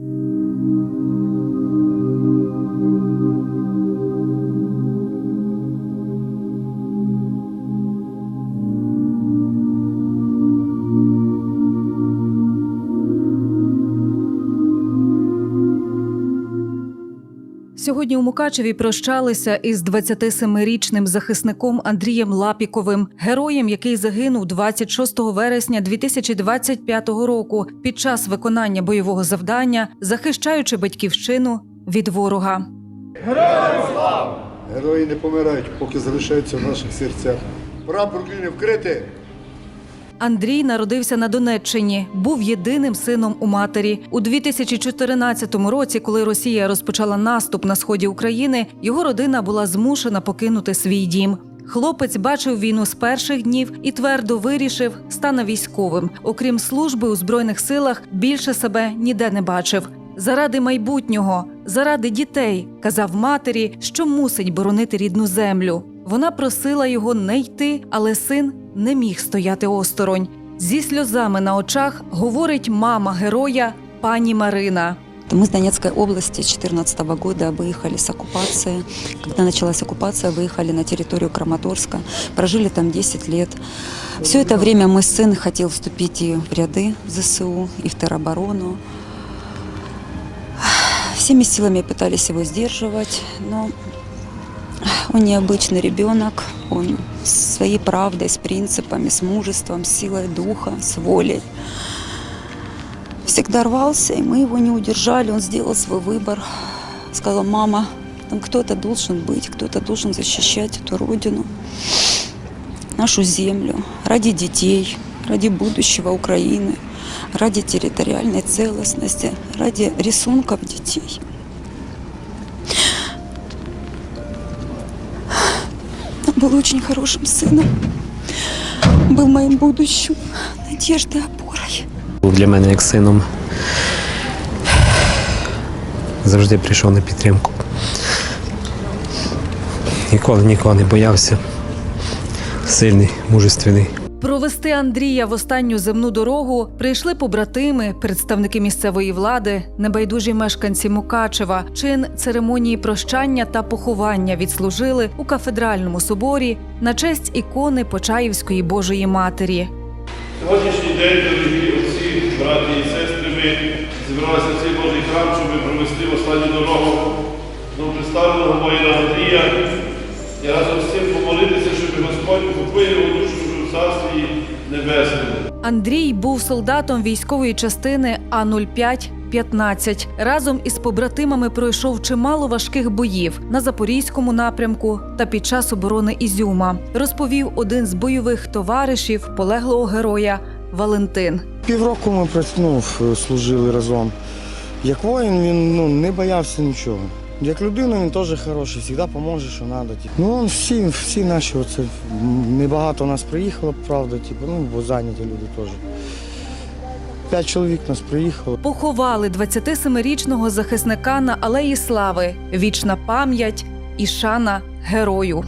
thank you. Сьогодні у Мукачеві прощалися із 27-річним захисником Андрієм Лапіковим, героєм, який загинув 26 вересня 2025 року під час виконання бойового завдання, захищаючи батьківщину від ворога. Герої не помирають, поки залишаються в наших серцях. Прапор України вкрити. Андрій народився на Донеччині, був єдиним сином у матері. У 2014 році, коли Росія розпочала наступ на сході України, його родина була змушена покинути свій дім. Хлопець бачив війну з перших днів і твердо вирішив стане військовим. Окрім служби у збройних силах, більше себе ніде не бачив. Заради майбутнього, заради дітей, казав матері, що мусить боронити рідну землю. Вона просила його не йти, але син не міг стояти осторонь. Зі сльозами на очах говорить мама героя пані Марина. Мы с Донецкой области 2014 года выехали с оккупации. Когда началась оккупация, выехали на территорию Краматорска. Прожили там 10 лет. Все это время мой сын хотел вступить и в ряды ЗСУ, и в тероборону. Всеми силами пытались его сдерживать, но он необычный ребенок. Он с своей правдой, с принципами, с мужеством, с силой духа, с волей всегда рвался, и мы его не удержали. Он сделал свой выбор. Сказал, мама, там кто-то должен быть, кто-то должен защищать эту родину, нашу землю, ради детей, ради будущего Украины, ради территориальной целостности, ради рисунков детей. был очень хорошим сыном, был моим будущим, надеждой, опорой. був для мене як сином. Завжди прийшов на підтримку. Ніколи нікого не боявся. Сильний, мужественний. Провести Андрія в останню земну дорогу прийшли побратими, представники місцевої влади, небайдужі мешканці Мукачева. Чин церемонії прощання та поховання відслужили у кафедральному соборі на честь ікони Почаївської Божої Матері. Сьогоднішній день, дорогі отці, браті і сестри, ми зібралися в цей Божий храм, щоб провести останню дорогу до представленого воїна Андрія і разом з цим помолитися, щоб Господь упокоїв його душу в царстві небесному. Андрій був солдатом військової частини А 05 15 Разом із побратимами пройшов чимало важких боїв на запорізькому напрямку та під час оборони Ізюма. Розповів один з бойових товаришів полеглого героя Валентин. Півроку ми ну, служили разом. Як воїн він ну, не боявся нічого. Як людина він теж хороший, завжди допоможе, що треба. Ну, он всі, всі наші, оце, небагато нас приїхало, правда, типу, ну, бо зайняті люди теж. П'ять чоловік нас приїхало. Поховали 27-річного захисника на Алеї Слави. Вічна пам'ять і шана герою.